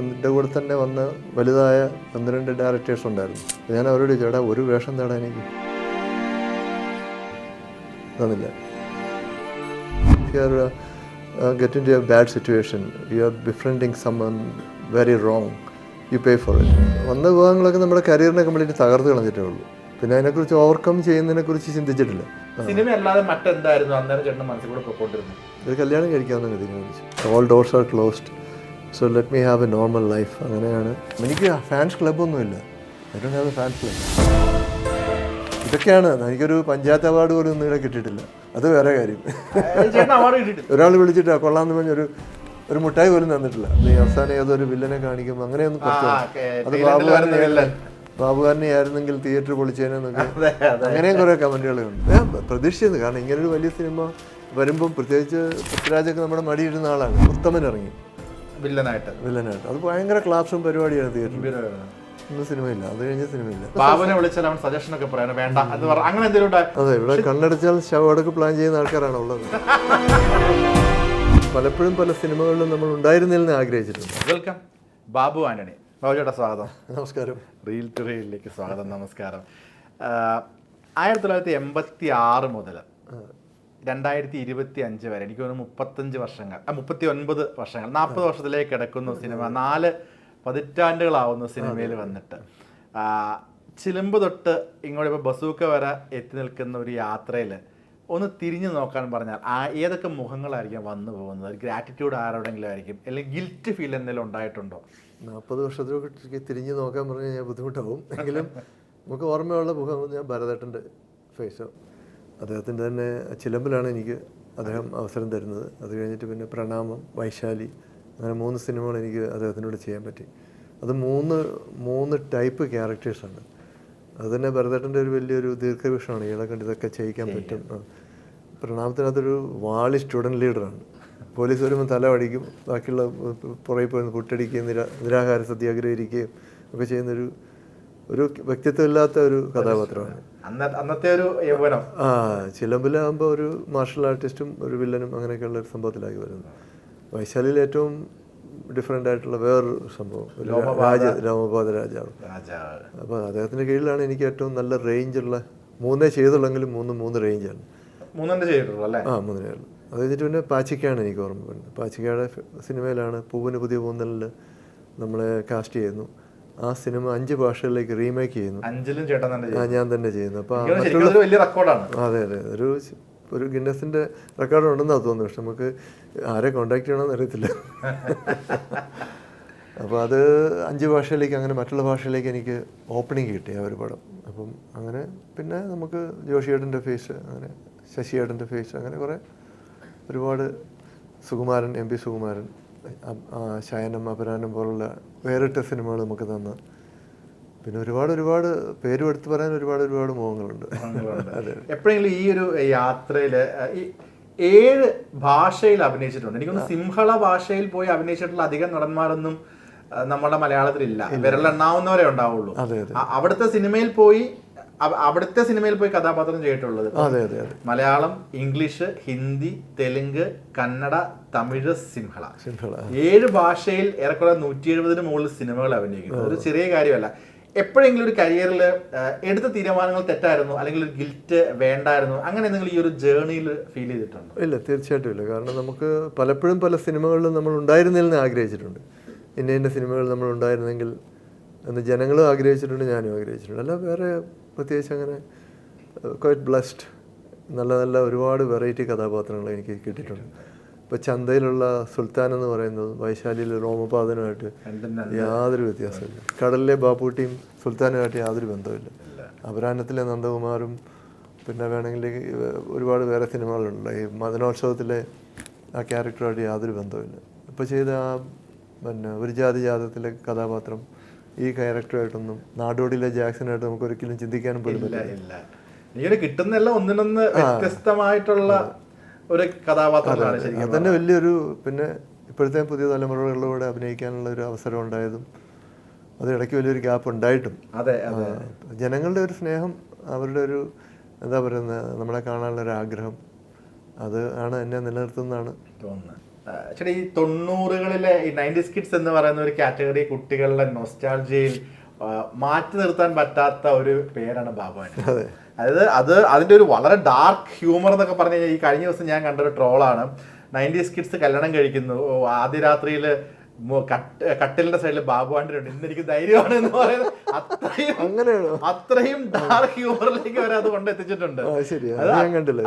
എന്റെ കൂടെ തന്നെ വന്ന വലുതായ ഒന്ന് രണ്ട് ഡയറക്ടേഴ്സ് ഉണ്ടായിരുന്നു. ഞാൻ അവരോട് ചേട്ടാ ഒരു വേഷം തേടാൻ എനിക്ക് തന്നില്ല. You are get into a bad situation you are befriending someone very wrong you pay for it വന്ന വിഭാഗങ്ങളൊക്കെ നമ്മുടെ കരിയറിനെ കംപ്ലീറ്റ് തകർത്ത് കളഞ്ഞിട്ടേ ഉള്ളൂ. പിന്നെ അതിനെക്കുറിച്ച് ഓവർകം ചെയ്യുന്നതിനെ കുറിച്ച് ചിന്തിച്ചിട്ടില്ല. സിനിമ അല്ലാതെ മറ്റെന്തായിരുന്നു? അന്നേരം ചേട്ടൻ മനസ്സിൽ കൂടെ പൊക്കോണ്ടിരുന്നത്? ഒരു കല്യാണം കഴിക്കാമെന്ന് all doors are closed so let me have a normal life അങ്ങനെയാണ്. എനിക്ക് fans ക്ലബ്ബൊന്നുമില്ല I don't have a fans club ഇതൊക്കെയാണ്. എനിക്കൊരു പഞ്ചായത്ത് അവാർഡ് പോലും ഒന്നും ഇവിടെ കിട്ടിയിട്ടില്ല. അത് വേറെ കാര്യം. ഒരാൾ വിളിച്ചിട്ട് കൊള്ളാന്ന് പറഞ്ഞൊരു ഒരു മുട്ടായി പോലും തന്നിട്ടില്ല. നീ അവസാനം ഏതൊരു വില്ലനെ കാണിക്കും അങ്ങനെയൊന്നും അത് ബാബുകാരനെ. ബാബുകാരനെ ആയിരുന്നെങ്കിൽ തിയേറ്റർ പൊളിച്ചേനെന്നൊക്കെ അങ്ങനെയും കുറേ കമന്റുകളുണ്ട് ഞാൻ പ്രതീക്ഷിച്ചത് കാരണം ഇങ്ങനൊരു വലിയ സിനിമ വരുമ്പം പ്രത്യേകിച്ച് പൃഥ്വിരാജൊക്കെ നമ്മുടെ മടിയിടുന്ന ആളാണ്. ഉത്തമൻ ഇറങ്ങി. വില്ലനായിട്ട്. വില്ലനായിട്ട്. അത് ഭയങ്കര ക്ലാപ്സും പരിപാടിയാണ് തിയേറ്ററിൽ. ഒന്നും സിനിമയില്ല. അത് കഴിഞ്ഞ സിനിമയില്ല. പാവനെ വിളിച്ചാൽ അവൻ സജഷൻ ഒക്കെ പറയാനോ വേണ്ട എന്ന് പറ. അങ്ങനെ എന്തെങ്കിലും അതെ ഇവിടെ കണ്ണടച്ചാൽ ശവടക്ക് പ്ലാൻ ചെയ്യുന്ന ആൾക്കാരാണ് ഉള്ളത് പലപ്പോഴും പല സിനിമകളിലും നമ്മൾ ഉണ്ടായിരുന്നില്ലെന്ന് ആഗ്രഹിച്ചിട്ടുണ്ട്. വെൽക്കം ബാബു ആന്റണി. ബാബു ചേട്ടാ സ്വാഗതം. നമസ്കാരം. റീൽ ടു റീലിലേക്ക് സ്വാഗതം നമസ്കാരം. ആയിരത്തി തൊള്ളായിരത്തി എൺപത്തി ആറ് മുതൽ രണ്ടായിരത്തി ഇരുപത്തി അഞ്ച് വരെ. എനിക്ക് തോന്നുന്നു മുപ്പത്തഞ്ച് വർഷങ്ങൾ മുപ്പത്തി ഒൻപത് വർഷങ്ങൾ നാൽപ്പത് വർഷത്തിലേക്ക് കിടക്കുന്ന സിനിമ നാല് പതിറ്റാണ്ടുകളാവുന്ന സിനിമയിൽ വന്നിട്ട്. ചിലമ്പ് തൊട്ട് ഇങ്ങോട്ട് ഇപ്പോൾ ബസൂക്ക വരെ എത്തി നിൽക്കുന്ന ഒരു യാത്രയിൽ ഒന്ന് തിരിഞ്ഞു നോക്കാൻ പറഞ്ഞാൽ ആ ഏതൊക്കെ മുഖങ്ങളായിരിക്കും വന്നു പോകുന്നത്? ഗ്രാറ്റിറ്റ്യൂഡ് ആരോടെങ്കിലും ആയിരിക്കും? അല്ലെങ്കിൽ ഗിൽറ്റ് ഫീൽ എന്തെങ്കിലും ഉണ്ടായിട്ടുണ്ടോ? നാൽപ്പത് വർഷത്തിലേക്ക് തിരിഞ്ഞു നോക്കാൻ പറഞ്ഞു കഴിഞ്ഞാൽ ബുദ്ധിമുട്ടാവും. എങ്കിലും നമുക്ക് ഓർമ്മയുള്ള മുഖം ഞാൻ ഭരതേട്ടന്റെ ഫേസ് അദ്ദേഹത്തിന്റെ തന്നെ ചിലമ്പിലാണ് എനിക്ക് അദ്ദേഹം അവസരം തരുന്നത്. അത് കഴിഞ്ഞിട്ട് പിന്നെ പ്രണാമം വൈശാലി അങ്ങനെ മൂന്ന് സിനിമകൾ എനിക്ക് അദ്ദേഹത്തിനോട് ചെയ്യാൻ പറ്റി. അത് മൂന്ന് മൂന്ന് ടൈപ്പ് ക്യാരക്ടേഴ്സാണ്. അത് തന്നെ ഭരതേട്ടന്റെ ഒരു വലിയൊരു ദീർഘവീക്ഷണമാണ്. ഇയാളെ കണ്ട് ഇതൊക്കെ ചെയ്യിക്കാൻ പറ്റും. പ്രണാമത്തിനകത്തൊരു വാളി സ്റ്റുഡന്റ് ലീഡറാണ്. പോലീസ് വരുമ്പോൾ തല അടിക്കും. ബാക്കിയുള്ള പുറകിൽ പോയി കുട്ടടിക്കുകയും നിരാ നിരാഹാര സത്യാഗ്രഹിക്കുകയും ഒക്കെ ചെയ്യുന്നൊരു ഒരു വ്യക്തിത്വമില്ലാത്ത ഒരു കഥാപാത്രമാണ്. അന്ന അന്നത്തെ ഒരു യൗവനം. ആ ചിലമ്പിലാകുമ്പോൾ ഒരു മാർഷൽ ആർട്ടിസ്റ്റും ഒരു വില്ലനും അങ്ങനെയൊക്കെയുള്ള ഒരു സംഭവത്തിലാക്കി വരുന്നത്. വൈശാലിയിൽ ഏറ്റവും ഡിഫറെന്റ് ആയിട്ടുള്ള വേറൊരു സംഭവം. രാജ രാമപാത രാജാവ്. അപ്പോൾ അദ്ദേഹത്തിന്റെ കീഴിലാണ് എനിക്ക് ഏറ്റവും നല്ല റേഞ്ചുള്ള മൂന്നേ ചെയ്തുള്ളെങ്കിലും മൂന്ന് മൂന്ന് റേഞ്ചാണ് മൂന്നെണ്ണം ചെയ്തിട്ടുള്ളൂ അല്ലേ? ആ മൂന്നേ ഉള്ളൂ. അത് കഴിഞ്ഞിട്ട് പിന്നെ പാച്ചിക്കയാണ് എനിക്ക് ഓർമ്മ വരുന്നത്. പാച്ചിക്കയുടെ സിനിമയിലാണ് പൂവിന് പുതിയ പൂന്നലിൽ നമ്മളെ കാസ്റ്റ് ചെയ്യുന്നു. ആ സിനിമ അഞ്ച് ഭാഷകളിലേക്ക് റീമേക്ക് ചെയ്യുന്നു. അഞ്ചിലും ചേട്ടൻ തന്നെ ഞാൻ തന്നെ ചെയ്യുന്നു. അപ്പോൾ വലിയ റെക്കോർഡാണ് അതെ അതെ. ഒരു ഒരു ഗിന്നസിന്റെ റെക്കോർഡ് ഉണ്ടെന്നാണ് തോന്നുന്നു. പക്ഷെ നമുക്ക് ആരെ കോണ്ടാക്ട് ചെയ്യണമെന്ന് അറിയത്തില്ല. അപ്പോൾ അത് അഞ്ച് ഭാഷയിലേക്ക് അങ്ങനെ മറ്റുള്ള ഭാഷയിലേക്ക് എനിക്ക് ഓപ്പണിംഗ് കിട്ടി ആ ഒരു പടം. അപ്പം അങ്ങനെ പിന്നെ നമുക്ക് ജോഷിയേട്ടന്റെ ഫേസ് അങ്ങനെ ശശിയേട്ടന്റെ ഫേസ് അങ്ങനെ കുറേ ഒരുപാട് സുകുമാരൻ എം പി സുകുമാരൻ ശയനം അപരാനം പോലുള്ള വേറിട്ട സിനിമകൾ നമുക്ക് തന്ന. പിന്നെ ഒരുപാട് ഒരുപാട് പേരും എടുത്തു പറയാൻ ഒരുപാട് ഒരുപാട് മുഖങ്ങളുണ്ട് അതെ. എപ്പോഴെങ്കിലും ഈ ഒരു യാത്രയിൽ ഏഴ് ഭാഷയിൽ അഭിനയിച്ചിട്ടുണ്ട്. എനിക്കൊന്ന് സിംഹള ഭാഷയിൽ പോയി അഭിനയിച്ചിട്ടുള്ള അധികം നടന്മാരൊന്നും നമ്മുടെ മലയാളത്തിലില്ല. വിരലെണ്ണാവുന്നവരെ ഉണ്ടാവുള്ളൂ. അവിടുത്തെ സിനിമയിൽ പോയി അവിടുത്തെ സിനിമയിൽ പോയി കഥാപാത്രം ചെയ്തിട്ടുള്ളത് അതെ അതെ അതെ. മലയാളം ഇംഗ്ലീഷ് ഹിന്ദി തെലുങ്ക് കന്നഡ തമിഴ് സിംഹള. സിംഹള. ഏഴ് ഭാഷയിൽ ഏറെക്കുറെ നൂറ്റി എഴുപതിന് മുകളിൽ സിനിമകൾ അഭിനയിക്കുന്നു. ഒരു ചെറിയ കാര്യമല്ല. എപ്പോഴെങ്കിലും ഒരു കരിയറിൽ എടുത്ത തീരുമാനങ്ങൾ തെറ്റായിരുന്നു അല്ലെങ്കിൽ ഒരു ഗിൽറ്റ് വേണ്ടായിരുന്നു അങ്ങനെ എന്തെങ്കിലും ഈ ഒരു ജേർണിയിൽ ഫീൽ ചെയ്തിട്ടുണ്ടോ? ഇല്ല തീർച്ചയായിട്ടും ഇല്ല. കാരണം നമുക്ക് പലപ്പോഴും പല സിനിമകളിലും നമ്മൾ ഉണ്ടായിരുന്നില്ലെന്ന് ആഗ്രഹിച്ചിട്ടുണ്ട്. ഇന്ന ഇന്ന സിനിമകൾ നമ്മൾ ഉണ്ടായിരുന്നെങ്കിൽ എന്ന് ജനങ്ങളും ആഗ്രഹിച്ചിട്ടുണ്ട് ഞാനും ആഗ്രഹിച്ചിട്ടുണ്ട്. അല്ല വേറെ പ്രത്യേകിച്ച് അങ്ങനെ ക്വൈറ്റ് ബ്ലസ്ഡ് നല്ല നല്ല ഒരുപാട് വെറൈറ്റി കഥാപാത്രങ്ങൾ എനിക്ക് കിട്ടിയിട്ടുണ്ട്. ഇപ്പോൾ ചന്തയിലുള്ള സുൽത്താൻ എന്ന് പറയുന്നത് വൈശാലിയിലെ റോമപാതനുമായിട്ട് യാതൊരു വ്യത്യാസമില്ല കടലിലെ ബാപ്പൂട്ടിയും സുൽത്താനുമായിട്ട് യാതൊരു ബന്ധമില്ല അപരാഹ്നത്തിലെ നന്ദകുമാറും പിന്നെ വേണമെങ്കിൽ ഒരുപാട് വേറെ സിനിമകളുണ്ട് ഈ മദനോത്സവത്തിലെ ആ ക്യാരക്ടറുമായിട്ട് യാതൊരു ബന്ധമില്ല ഇപ്പോൾ ചെയ്ത ആ പിന്നെ ഒരു ജാതി ജാതത്തിലെ കഥാപാത്രം ഈ ക്യാരക്ടറായിട്ടൊന്നും നാടോടിയിലെ ജാക്സനായിട്ട് നമുക്ക് ഒരിക്കലും ചിന്തിക്കാനും പോലും പറ്റില്ല. ഇല്ല. എനിക്കൊരു കിട്ടുന്നെല്ലാം ഒന്നിനൊന്ന് വ്യത്യസ്തമായിട്ടുള്ള ഒരു കഥാപാത്രമാണ് ശരിക്കും അത് തന്നെ വലിയൊരു പിന്നെ ഇപ്പോഴത്തെ പുതിയ തലമുറകളിലൂടെ അഭിനയിക്കാനുള്ള ഒരു അവസരം ഉണ്ടായതും അത് ഇടയ്ക്ക് വലിയൊരു ഗ്യാപ്പ് ഉണ്ടായിട്ടും. അതെ ജനങ്ങളുടെ ഒരു സ്നേഹം അവരുടെ ഒരു എന്താ പറയുന്നത് നമ്മളെ കാണാനുള്ള ഒരു ആഗ്രഹം അത് ആണ് എന്നെ നിലനിർത്തുന്നതാണ്. തോന്നുന്നു ആ, ചേട്ടാ ഈ തൊണ്ണൂറുകളിലെ ഈ നയന്റീസ് കിഡ്സ് എന്ന് പറയുന്ന ഒരു കാറ്റഗറി കുട്ടികളുടെ നൊസ്റ്റാൾജിയിൽ മാറ്റി നിർത്താൻ പറ്റാത്ത ഒരു പേരാണ് ബാബുവാൻ അതായത് അത് അതിന്റെ ഒരു വളരെ ഡാർക്ക് ഹ്യൂമർ എന്നൊക്കെ പറഞ്ഞു കഴിഞ്ഞാൽ ഈ കഴിഞ്ഞ ദിവസം ഞാൻ കണ്ട ഒരു ട്രോളാണ് നയന്റീസ് കിഡ്സ് കല്യാണം കഴിക്കുന്നു. ആദ്യ രാത്രിയിൽ കട്ടിലിന്റെ സൈഡിൽ ബാബുവാണ്ടിനുണ്ട് ഇന്ന് എനിക്ക് ധൈര്യമാണ് എന്ന് പറയുന്നത്. അത്രയും അങ്ങനെയാണ്? അത്രയും ഡാർക്ക് ഹ്യൂമറിലേക്ക് അവരത് അത് കൊണ്ടെത്തിച്ചിട്ടുണ്ട്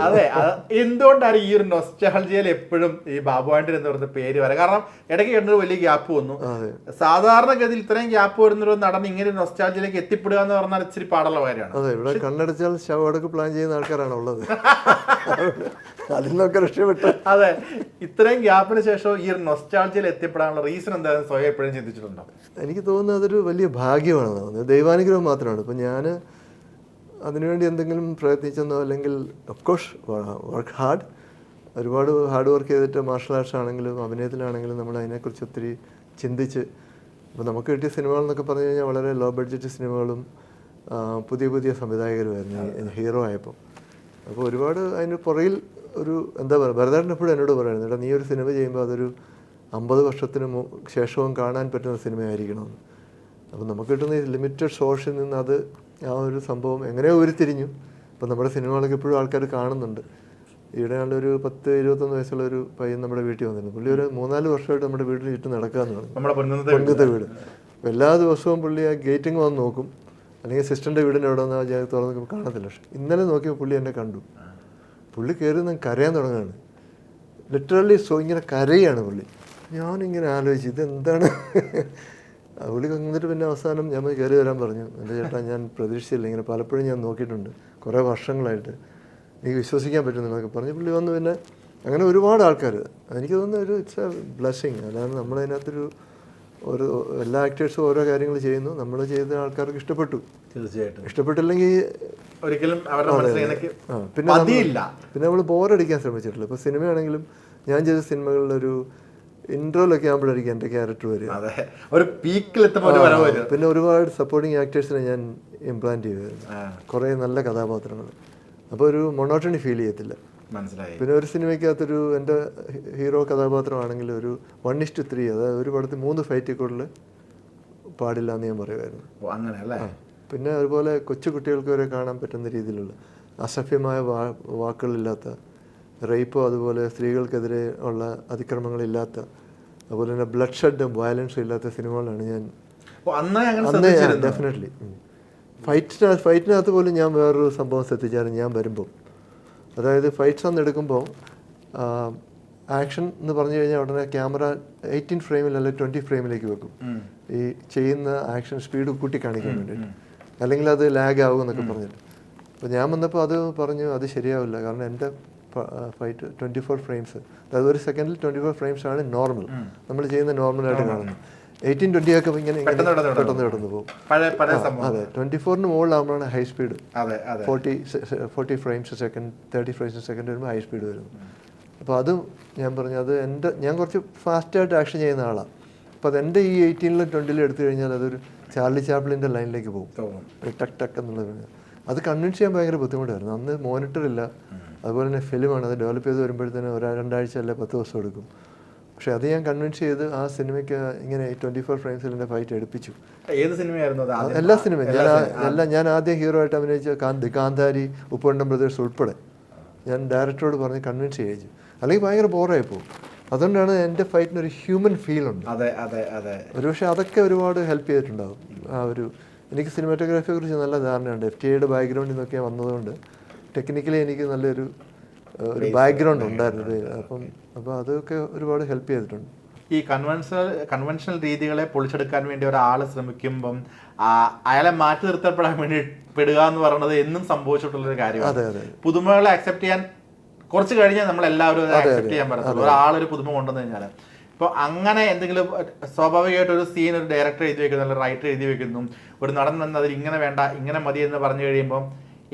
അത് എന്തുകൊണ്ടാണ് ഈ ഒരു നൊസ്റ്റാൾജിയയിൽ എപ്പോഴും ഈ ബാബു ബാബുവാണ്ടിൻ എന്ന് പറയുന്ന പേര് വരാം? കാരണം ഇടയ്ക്ക് കണ്ടൊരു വലിയ ഗ്യാപ്പ് വന്നു. സാധാരണഗതിയിൽ ഇത്രയും ഗ്യാപ്പ് വരുന്നൊരു നടൻ ഇങ്ങനെ നൊസ്റ്റാൾജിയിലേക്ക് എത്തിപ്പെടുക എന്ന് പറഞ്ഞാൽ ഇച്ചിരി പാടുള്ള കാര്യമാണ്. അതെ ഇവിടെ കണ്ണടച്ചാൽ ശവടക്ക് പ്ലാൻ ചെയ്യുന്ന ആൾക്കാരാണ് ഉള്ളത്. അതിൽ നിന്നൊക്കെ രക്ഷപ്പെട്ടു അതെ ഇത്രയും ഗ്യാപ്പിന് ശേഷം ഈ ഒരു നൊസ്റ്റാൾജിയിൽ എത്തിപ്പെടാനുള്ള റീസൺ എന്താണെന്ന് സ്വയം എപ്പോഴും ചിന്തിച്ചിട്ടുണ്ടോ? എനിക്ക് തോന്നുന്നത് അതൊരു വലിയ ഭാഗ്യമാണെന്ന് തോന്നുന്നത്. ദൈവാനുഗ്രഹം മാത്രമാണ്. ഇപ്പം ഞാൻ അതിനുവേണ്ടി എന്തെങ്കിലും പ്രയത്നിച്ചെന്നോ അല്ലെങ്കിൽ ഒഫ്കോഴ്സ് വർക്ക് ഹാർഡ് ഒരുപാട് ഹാർഡ് വർക്ക് ചെയ്തിട്ട് മാർഷൽ ആർട്സ് ആണെങ്കിലും അഭിനയത്തിലാണെങ്കിലും നമ്മൾ അതിനെക്കുറിച്ച് ഒത്തിരി ചിന്തിച്ച്. ഇപ്പോൾ നമുക്ക് കിട്ടിയ സിനിമകൾ എന്നൊക്കെ പറഞ്ഞു കഴിഞ്ഞാൽ വളരെ ലോ ബഡ്ജറ്റ് സിനിമകളും പുതിയ പുതിയ സംവിധായകരുമായിരുന്നു. ഹീറോ ആയപ്പോൾ. അപ്പോൾ ഒരുപാട് അതിന് പുറയിൽ ഒരു എന്താ പറയുക ഭരതേട്ടൻ എപ്പോഴും എന്നോട് പറയുന്നത് കേട്ടോ നീ ഒരു സിനിമ ചെയ്യുമ്പോൾ അതൊരു അമ്പത് വർഷത്തിന് ശേഷവും കാണാൻ പറ്റുന്ന സിനിമയായിരിക്കണമെന്ന് അപ്പോൾ നമുക്ക് കിട്ടുന്ന ഈ ലിമിറ്റഡ് സോഴ്സിൽ നിന്ന് അത് ആ ഒരു സംഭവം എങ്ങനെയോ ഉരുത്തിരിഞ്ഞു. അപ്പോൾ നമ്മുടെ സിനിമകളൊക്കെ ഇപ്പോഴും ആൾക്കാർ കാണുന്നുണ്ട്. ഈയിടെ ഒരു പത്ത് ഇരുപത്തൊന്ന് വയസ്സുള്ള ഒരു പയ്യൻ നമ്മുടെ വീട്ടിൽ വന്നിരുന്നു. പുള്ളി ഒരു മൂന്നാൽ വർഷമായിട്ട് നമ്മുടെ വീട്ടിൽ ചുറ്റും നടക്കാമെന്നാണ് പറഞ്ഞു. നമ്മുടെ പൊന്നുന്നത് വീട്. എല്ലാ ദിവസവും പുള്ളി ആ ഗേറ്റിങ് വന്ന് നോക്കും. അല്ലെങ്കിൽ സിസ്റ്ററിന്റെ വീടിന്റെ അവിടെ നിന്ന് ഞാൻ തുറന്ന് കാണത്തില്ല. പക്ഷെ ഇന്നലെ നോക്കിയപ്പോൾ പുള്ളി എന്നെ കണ്ടു. പുള്ളി കയറി നിന്ന് കരയാൻ തുടങ്ങുകയാണ്. ലിറ്ററലി സോ ഇങ്ങനെ കരയാണ് പുള്ളി. ഞാനിങ്ങനെ ആലോചിച്ചു ഇതെന്താണ്? പുള്ളി എന്നിട്ട് പിന്നെ അവസാനം ഞാൻ കയറി വരാൻ പറഞ്ഞു. എന്റെ ചേട്ടാ ഞാൻ പ്രതീക്ഷിച്ചില്ല. ഇങ്ങനെ പലപ്പോഴും ഞാൻ നോക്കിയിട്ടുണ്ട്. കുറേ വർഷങ്ങളായിട്ട്. എനിക്ക് വിശ്വസിക്കാൻ പറ്റുന്നില്ലൊക്കെ പറഞ്ഞു പുള്ളി വന്നു പിന്നെ അങ്ങനെ ഒരുപാട് ആൾക്കാർ എനിക്ക് തോന്നുന്ന ഒരു ഇറ്റ്സ് എ ബ്ലെസ്സിങ് അല്ലാതെ നമ്മളതിനകത്തൊരു ഒരു എല്ലാ ആക്ടേഴ്സും ഓരോ കാര്യങ്ങൾ ചെയ്യുന്നു. നമ്മൾ ചെയ്ത ആൾക്കാർക്ക് ഇഷ്ടപ്പെട്ടു. തീർച്ചയായിട്ടും. ഇഷ്ടപ്പെട്ടില്ലെങ്കിൽ ഒരിക്കലും പിന്നെ പിന്നെ നമ്മൾ ബോറടിക്കാൻ ശ്രമിച്ചിട്ടില്ല. ഇപ്പോൾ സിനിമയാണെങ്കിലും ഞാൻ ചെയ്ത സിനിമകളിലൊരു ഇൻട്രോയിലൊക്കെ ആകുമ്പോഴായിരിക്കും എന്റെ ക്യാരക്ടർ വരിക. അതെ. ഒരു വരും. പിന്നെ ഒരുപാട് സപ്പോർട്ടിങ് ആക്ടേഴ്സിനെ ഞാൻ ഇംപ്ലാന്റ് ചെയ്തായിരുന്നു കുറേ നല്ല കഥാപാത്രങ്ങൾ. അപ്പോൾ ഒരു മൊണോട്ടണി ഫീൽ ചെയ്യത്തില്ല. മനസ്സിലായി. പിന്നെ ഒരു സിനിമയ്ക്കകത്തൊരു എന്റെ ഹീറോ കഥാപാത്രമാണെങ്കിൽ ഒരു വൺ ഇഷ്ടു ത്രീ അതായത് ഒരു പടത്തിൽ മൂന്ന് ഫൈറ്റിൽ കൂടുതൽ പാടില്ല എന്ന് ഞാൻ പറയുമായിരുന്നു. പിന്നെ അതുപോലെ കൊച്ചു കുട്ടികൾക്ക് വരെ കാണാൻ പറ്റുന്ന രീതിയിലുള്ള അസഭ്യമായ വാ വാക്കുകളില്ലാത്ത റേപ്പോ അതുപോലെ സ്ത്രീകൾക്കെതിരെ ഉള്ള അതിക്രമങ്ങളില്ലാത്ത അതുപോലെ തന്നെ ബ്ലഡ് ഷെഡും വയലൻസും ഇല്ലാത്ത സിനിമകളാണ് ഞാൻ അന്ന് ഡെഫിനറ്റ്ലി ഫൈറ്റിന് ഫൈറ്റിനകത്ത് പോലും ഞാൻ വേറൊരു സംഭവം ശ്രദ്ധിച്ചായിരുന്നു ഞാൻ വരുമ്പോൾ അതായത് ഫൈറ്റ്സ് അന്ന് എടുക്കുമ്പോൾ ആക്ഷൻ എന്ന് പറഞ്ഞു കഴിഞ്ഞാൽ ഉടനെ ക്യാമറ എയ്റ്റീൻ ഫ്രെയിമിൽ അല്ലെങ്കിൽ ട്വന്റി ഫ്രെയിമിലേക്ക് വെക്കും. ഈ ചെയ്യുന്ന ആക്ഷൻ സ്പീഡ് കൂട്ടി കാണിക്കാൻ വേണ്ടിയിട്ട്. അല്ലെങ്കിൽ അത് ലാഗ് ആകും എന്നൊക്കെ പറഞ്ഞിട്ട്. അപ്പോൾ ഞാൻ വന്നപ്പോൾ അത് പറഞ്ഞു അത് ശരിയാവില്ല. കാരണം എന്റെ ഫൈറ്റ് ട്വന്റി ഫോർ ഫ്രെയിംസ് അതായത് ഒരു സെക്കൻഡിൽ ട്വന്റി ഫോർ ഫ്രെയിംസ് ആണ് നോർമൽ നമ്മൾ ചെയ്യുന്ന നോർമലായിട്ട് കാണുന്നത്. എയ്റ്റീൻ ട്വന്റി ഒക്കെ ഇങ്ങനെ പെട്ടെന്ന് പെട്ടെന്ന് പോകും. അതെ. ട്വന്റി ഫോറിന് മുകളിലാകുമ്പോഴാണ് high speed forty forty frames second thirty frames second വരുമ്പോൾ ഹൈ സ്പീഡ് വരുന്നു അപ്പോൾ അതും ഞാൻ പറഞ്ഞു അത് എന്റെ ഞാൻ കുറച്ച് ഫാസ്റ്റായിട്ട് ആക്ഷൻ ചെയ്യുന്ന ആളാണ് അപ്പോൾ അത് എന്റെ ഈ എയ്റ്റീനിലും ട്വന്റിലും എടുത്തു കഴിഞ്ഞാൽ അതൊരു ചാർലി ചാപ്പിളിന്റെ ലൈനിലേക്ക് പോകും. ടക്ക് ടക്ക് എന്നുള്ളത്. അത് കൺവിൻസ് ചെയ്യാൻ ഭയങ്കര ബുദ്ധിമുട്ടായിരുന്നു. അന്ന് മോണിറ്റർ ഇല്ല. അതുപോലെ തന്നെ ഫിലിമാണ് അത് ഡെവലപ്പ് ചെയ്ത് വരുമ്പോഴത്തേനും ഒരു രണ്ടാഴ്ച അല്ലെ പത്ത് ദിവസം എടുക്കും. പക്ഷെ അത് ഞാൻ കൺവിൻസ് ചെയ്ത് ആ സിനിമയ്ക്ക് ഇങ്ങനെ ട്വന്റി ഫോർ ഫ്രെയിംസിൽ എന്റെ ഫൈറ്റ് എടുപ്പിച്ചു. ഏത് സിനിമയായിരുന്നു? എല്ലാ സിനിമയും. ഞാൻ എല്ലാ ഞാൻ ആദ്യം ഹീറോ ആയിട്ട് അഭിനയിച്ച കാന്തി കാന്താരി ഉപ്പണ്ടം ബ്രദേഴ്സ് ഉൾപ്പെടെ. ഞാൻ ഡയറക്ടറോട് പറഞ്ഞ് കൺവിൻസ് ചെയ്യിച്ചു. അല്ലെങ്കിൽ ഭയങ്കര ബോറായി പോകും. അതുകൊണ്ടാണ് എന്റെ ഫൈറ്റിന് ഒരു ഹ്യൂമൻ ഫീൽ ഉണ്ട്. അതെ അതെ അതെ. ഒരുപക്ഷെ അതൊക്കെ ഒരുപാട് ഹെൽപ്പ് ചെയ്തിട്ടുണ്ടാവും. ആ ഒരു എനിക്ക് സിനിമാറ്റോഗ്രാഫിയെ കുറിച്ച് നല്ല ധാരണയുണ്ട്. എഫ് ടി ഐയുടെ ബാക്ക്ഗ്രൗണ്ടിൽ നിന്നൊക്കെ വന്നതുകൊണ്ട് ടെക്നിക്കലി എനിക്ക് നല്ലൊരു ഒരു ബാക്ക്ഗ്രൗണ്ട് ഉണ്ടായിരുന്നു അപ്പം അപ്പോൾ അതൊക്കെ ഒരുപാട് ഹെൽപ്പ് ചെയ്തിട്ടുണ്ട്. ഈ കൺവെൻഷണൽ കൺവെൻഷണൽ രീതികളെ പൊളിച്ചെടുക്കാൻ വേണ്ടി ഒരാൾ ശ്രമിക്കുമ്പം അയാളെ മാറ്റി നിർത്തപ്പെടാൻ വേണ്ടി പെടുക എന്ന് പറയുന്നത് എന്നും സംഭവിച്ചിട്ടുള്ള ഒരു കാര്യമാണ്. അതെ അതെ പുതുമകളെ അക്സെപ്റ്റ് ചെയ്യാൻ കുറച്ച് കഴിഞ്ഞാൽ നമ്മൾ എല്ലാവരും അക്സെപ്റ്റ് ചെയ്യാൻ പറ്റത്തുള്ളൂ. ഒരാളൊരു പുതുമ കൊണ്ടുവന്നു കഴിഞ്ഞാൽ ഇപ്പോൾ അങ്ങനെ എന്തെങ്കിലും സ്വാഭാവികമായിട്ട് ഒരു സീൻ ഒരു ഡയറക്ടർ എഴുതി വെക്കുന്നു അല്ലെങ്കിൽ റൈറ്റർ എഴുതി വെക്കുന്നു ഒരു നടൻ വന്ന് അതിൽ ഇങ്ങനെ വേണ്ട ഇങ്ങനെ മതി എന്ന് പറഞ്ഞു കഴിയുമ്പോൾ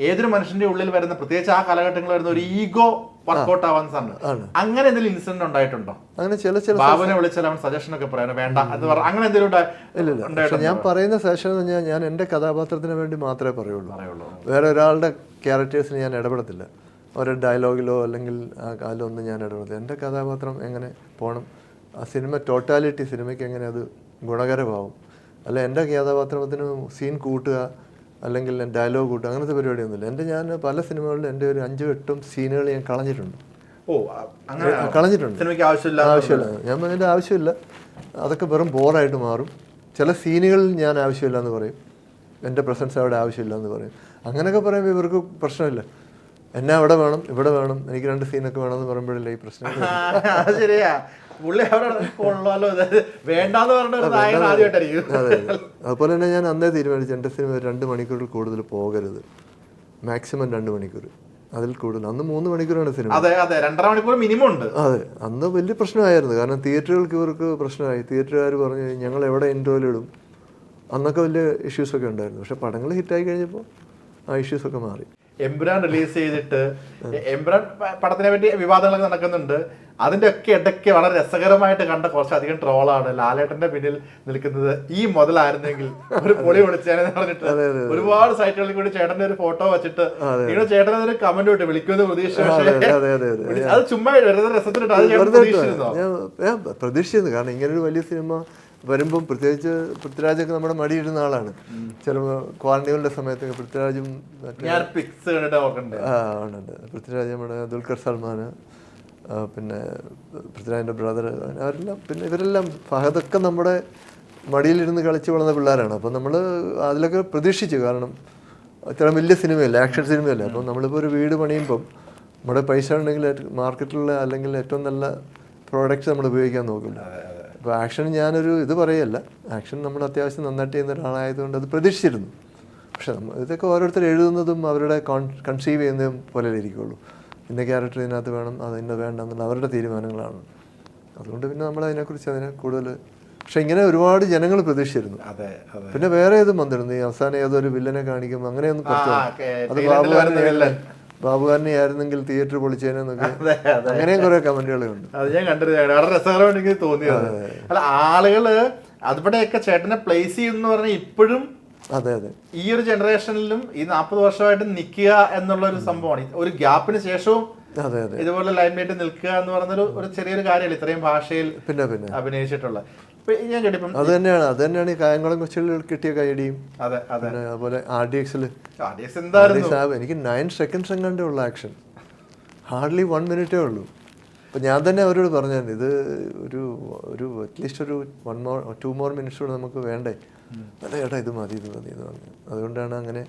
ഏതൊരു മനുഷ്യന്റെ ഉള്ളിൽ വരുന്ന പ്രത്യേകിച്ച് ആ കാലഘട്ടങ്ങളിൽ വരുന്ന ഒരു ഈഗോ വർക്കൗട്ട് ആവാൻ സാധനം ആണ്. അങ്ങനെ എന്തെങ്കിലും ഇൻസിഡന്റ് ഉണ്ടായിട്ടുണ്ടോ? അങ്ങനെ ചില ചില ബാബുനെ വിളിച്ചാൽ അവൻ സജഷൻ ഒക്കെ പറയാൻ വേണ്ട എന്ന് പറ. അങ്ങനെ എന്തെങ്കിലും? ഞാൻ പറയുന്ന സജഷൻ എന്ന് പറഞ്ഞാൽ ഞാൻ എന്റെ കഥാപാത്രത്തിന് വേണ്ടി മാത്രമേ പറയുള്ളൂ. വേറെ ഒരാളുടെ ക്യാരക്ടേഴ്സിന് ഞാൻ ഇടപെടത്തില്ല. ഒരു ഡയലോഗിലോ അല്ലെങ്കിൽ ആ അതിലൊന്നും ഞാൻ ഇടപെടത്തില്ല. എന്റെ കഥാപാത്രം എങ്ങനെ പോകണം ആ സിനിമ ടോട്ടാലിറ്റി സിനിമയ്ക്ക് എങ്ങനെ അത് ഗുണകരമാവും? അല്ല എന്റെ കഥാപാത്രത്തിന് സീൻ കൂട്ടുക അല്ലെങ്കിൽ ഡയലോഗ് കൂട്ടും അങ്ങനത്തെ പരിപാടിയൊന്നുമില്ല. എന്റെ ഞാൻ പല സിനിമകളിലും എന്റെ ഒരു അഞ്ചും എട്ടും സീനുകൾ ഞാൻ കളഞ്ഞിട്ടുണ്ട്. ഓ കളഞ്ഞിട്ടുണ്ട്. സിനിമയ്ക്ക് ആവശ്യമില്ല. ആവശ്യമില്ല ഞാൻ അതിന്റെ ആവശ്യമില്ല. അതൊക്കെ വെറും ബോറായിട്ട് മാറും. ചില സീനുകളിൽ ഞാൻ ആവശ്യമില്ല എന്ന് പറയും. എന്റെ പ്രസൻസ് അവിടെ ആവശ്യമില്ല എന്ന് പറയും. അങ്ങനെയൊക്കെ പറയുമ്പോൾ ഇവർക്ക് പ്രശ്നമില്ല. എന്നെ അവിടെ വേണം ഇവിടെ വേണം എനിക്ക് രണ്ട് സീനൊക്കെ വേണം എന്ന് പറയുമ്പോഴല്ലേ ഈ പ്രശ്നം ശരിയാ. പുള്ളി അവിടെ കൊള്ളാലോ വേണ്ടാന്ന് അതെ. അതുപോലെ തന്നെ ഞാൻ അന്നേ തീരുമാനിച്ചു എന്റെ സിനിമ രണ്ട് മണിക്കൂറിൽ കൂടുതൽ പോകരുത്. മാക്സിമം രണ്ട് മണിക്കൂർ. അതിൽ കൂടുതൽ. അന്ന് മൂന്ന് മണിക്കൂറാണ് സിനിമ അതെ അതെ. രണ്ടര മണിക്കൂർ മിനിമം ഉണ്ട്. അതെ. അന്ന് വലിയ പ്രശ്നമായിരുന്നു. കാരണം തിയേറ്ററുകൾക്ക് ഇവർക്ക് പ്രശ്നമായി. തിയേറ്ററുകാർ പറഞ്ഞു ഞങ്ങൾ എവിടെ ഇൻട്രോയിലിടും അന്നൊക്കെ വലിയ ഇഷ്യൂസൊക്കെ ഉണ്ടായിരുന്നു. പക്ഷെ പടങ്ങൾ ഹിറ്റായി കഴിഞ്ഞപ്പോൾ ആ ഇഷ്യൂസൊക്കെ മാറി. എംബ്രാൻ റിലീസ് ചെയ്തിട്ട് എംബ്രാൻ പടത്തിനെ പറ്റി വിവാദങ്ങളൊക്കെ നടക്കുന്നുണ്ട്. അതിന്റെ ഒക്കെ ഇടയ്ക്ക് വളരെ രസകരമായിട്ട് കണ്ട കുറച്ചധികം ട്രോളാണ് ലാലേട്ടന്റെ പിന്നിൽ നിൽക്കുന്നത് ഈ മുതലായിരുന്നെങ്കിൽ ഒരു പൊളി വിളിച്ചേനെന്ന് പറഞ്ഞിട്ട് ഒരുപാട് സൈറ്റുകളിൽ കൂടി ചേട്ടന്റെ ഒരു ഫോട്ടോ വെച്ചിട്ട് നിങ്ങൾ ചേട്ടനെ ഒരു കമന്റ് വിട്ട് വിളിക്കുമെന്ന് പ്രതീക്ഷ അതെ ചുമ്മാ രസത്തിലിട്ട് അത് പ്രതീക്ഷിച്ചിരുന്നു? കാരണം ഇങ്ങനെ ഒരു വലിയ സിനിമ വരുമ്പം പ്രത്യേകിച്ച് പൃഥ്വിരാജൊക്കെ നമ്മുടെ മടിയിരുന്ന ആളാണ്. ചിലപ്പോൾ ക്വാറന്റൈനിലെ സമയത്തൊക്കെ പൃഥ്വിരാജും ഉണ്ട് പൃഥ്വിരാജ് നമ്മുടെ ദുൽഖർ സൽമാൻ പിന്നെ പൃഥ്വിരാജിന്റെ ബ്രദർ അവരെല്ലാം പിന്നെ ഇവരെല്ലാം ഫഹദൊക്കെ നമ്മുടെ മടിയിലിരുന്ന് കളിച്ച് വളർന്ന പിള്ളേരാണ്. അപ്പം നമ്മൾ അതിലൊക്കെ പ്രതീക്ഷിച്ചു. കാരണം ഇത്ര വലിയ സിനിമയല്ല ആക്ഷൻ സിനിമയല്ല. അപ്പം നമ്മളിപ്പോൾ ഒരു വീട് പണിയുമ്പം നമ്മുടെ പൈസ ഉണ്ടെങ്കിൽ മാർക്കറ്റിലുള്ള അല്ലെങ്കിൽ ഏറ്റവും നല്ല പ്രോഡക്റ്റ്സ് നമ്മൾ ഉപയോഗിക്കാൻ നോക്കില്ല. അപ്പോൾ ആക്ഷൻ ഞാനൊരു ഇത് പറയല്ല. ആക്ഷൻ നമ്മൾ അത്യാവശ്യം നന്നായിട്ട് ചെയ്യുന്ന ഒരാളായതുകൊണ്ട് അത് പ്രതീക്ഷിച്ചിരുന്നു. പക്ഷെ നമ്മൾ ഇതൊക്കെ ഓരോരുത്തർ എഴുതുന്നതും അവരുടെ കോൺ കൺസീവ് ചെയ്യുന്നതും പോലെ ഇരിക്കുള്ളൂ. ഇന്ന ക്യാരക്ടർ ഇതിനകത്ത് വേണം അത് ഇന്ന വേണ്ട എന്നുള്ള അവരുടെ തീരുമാനങ്ങളാണ്. അതുകൊണ്ട് പിന്നെ നമ്മൾ അതിനെക്കുറിച്ച് അതിനെ കൂടുതൽ പക്ഷെ ഇങ്ങനെ ഒരുപാട് ജനങ്ങൾ പ്രതീക്ഷിച്ചിരുന്നു. പിന്നെ വേറെ ഏതും വന്നിരുന്നു. ഈ അവസാനം ഏതൊരു വില്ലനെ കാണിക്കും അങ്ങനെയൊന്നും അത് വരുന്ന ബാബുകാരനെ ആയിരുന്നെങ്കിൽ തിയേറ്റർ പൊളിച്ചേനെന്നൊക്കെ അങ്ങനെയും കുറെ കമന്റുകളുണ്ട് അത് ഞാൻ കണ്ടിരുന്നു. വളരെ രസകരമായിട്ട് എനിക്ക് തോന്നിയത്. അല്ല ആളുകൾ അതിവിടെയൊക്കെ ചേട്ടനെ പ്ലേസ് ചെയ്യുന്ന പറഞ്ഞാൽ ഇപ്പോഴും അതെ അതെ. ഈ ഒരു ജനറേഷനിലും ഈ നാൽപ്പത് വർഷമായിട്ട് നിൽക്കുക എന്നുള്ള ഒരു സംഭവമാണ്. ഒരു ഗ്യാപ്പിന് ശേഷവും അതെ അതെ. ഇതുപോലെ ലൈൻമേറ്റ് നിൽക്കുക എന്ന് പറഞ്ഞൊരു ഒരു ചെറിയൊരു കാര്യമല്ല ഇത്രയും ഭാഷയിൽ പിന്നെ പിന്നെ. അഭിനയിച്ചിട്ടുള്ള ഞാൻ അത് തന്നെയാണ് അത് തന്നെയാണ് ഈ കായംകുളം കൊച്ചിയിൽ കിട്ടിയ കൈയടിയും. പിന്നെ അതുപോലെ ആർ ഡി എക്സിൽ എനിക്ക് നയൻ സെക്കൻഡ്സ് എങ്ങാണ്ടേ ഉള്ള ആക്ഷൻ ഹാർഡ്ലി വൺ മിനിറ്റേ ഉള്ളൂ. അപ്പം ഞാൻ തന്നെ അവരോട് പറഞ്ഞു ഇത് ഒരു ഒരു അറ്റ്ലീസ്റ്റ് ഒരു one more two more minutes കൂടെ നമുക്ക് വേണ്ടേ? അല്ല ചേട്ടാ ഇത് മതി ഇത് മതി എന്ന് പറഞ്ഞു. അതുകൊണ്ടാണ് അങ്ങനെ